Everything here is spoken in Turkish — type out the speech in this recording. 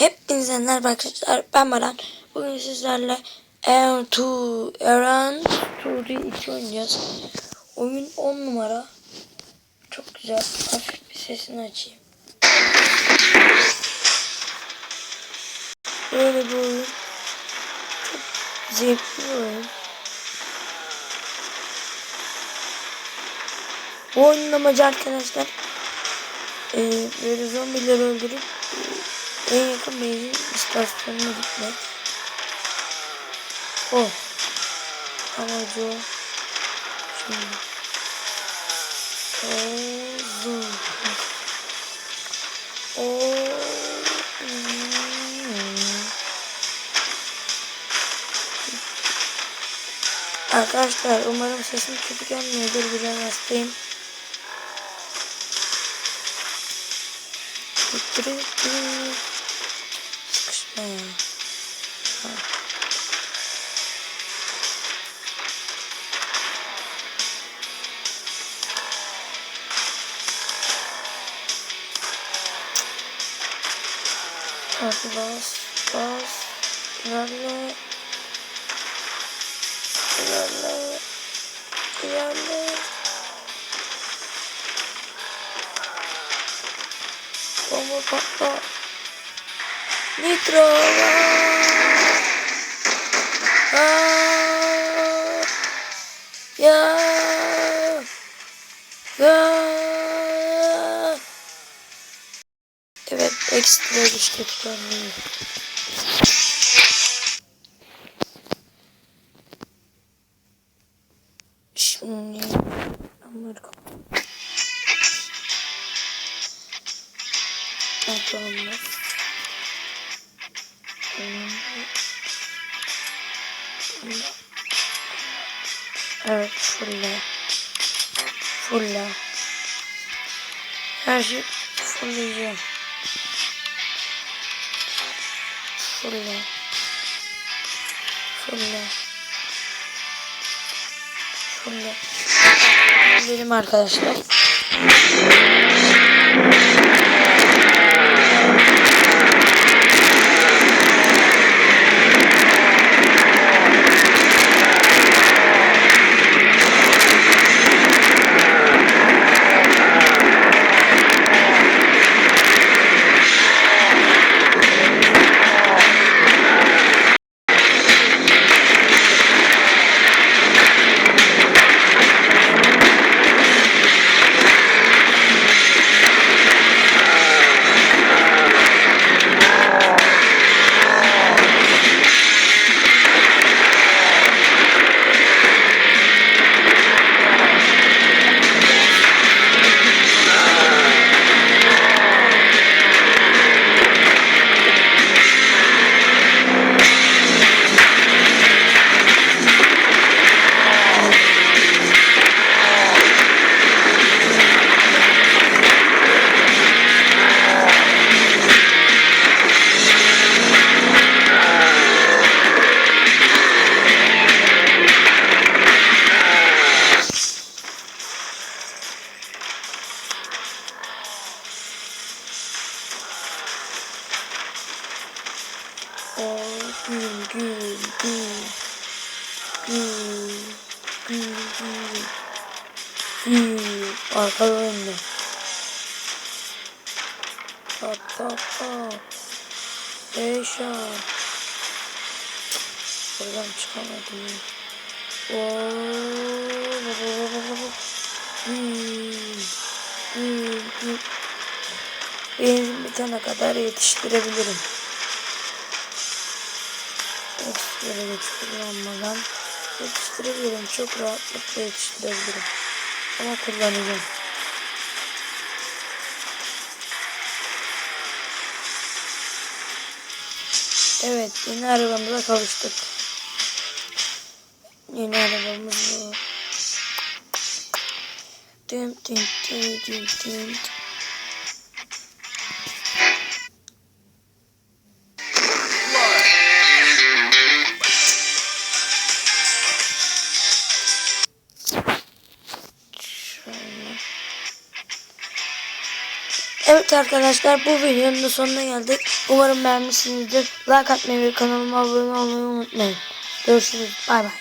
Hepinize merhaba arkadaşlar. Ben Baran. Bugün sizlerle Air to Around Tour'u 2 oynayacağız. Oyun 10 numara. Çok güzel. Hafif bir sesini açayım. Böyle bir oyun. Çok zevkli bir oyun. Bu oyunun amacı arkadaşlar eee böyle zombileri öldürüp en yakın benzin istasyonuna gitmek. O. Amacı. Şimdi. O. Zoom. O. Arkadaşlar umarım sesim kötü gelmiyordur. Biraz hastayım. Sıkışma ya. Ha. Hadi bas, bas, ilerle, ilerle, ilerle. Bomba patla. Nitro. Aa! Ya. Ya. Evet ekstra güçlü tutanlıyım. Şimdi bunları kapat. Evet fulle. Fulle. Her şey fullleyeceğim. Fulle. Fulle. Fulle. Fulledim arkadaşlar. Gül gül gül gül gül arkada önde pat pat. Pat Eşa buradan çıkamadım. Oo, gül gül gül benzin kadar yetiştirebilirim Ekstra yetiştirilmeden yetiştirebilirim. Çok rahatlıkla yetiştirebilirim. Ama kullanacağım. Evet yeni arabamıza kavuştuk. Yeni arabamız bu. Dım dım dım dım dım. Şöyle. Evet arkadaşlar bu videonun da sonuna geldik. Umarım beğenmişsinizdir. Like atmayı ve kanalıma abone olmayı unutmayın. Görüşürüz. Bay bay.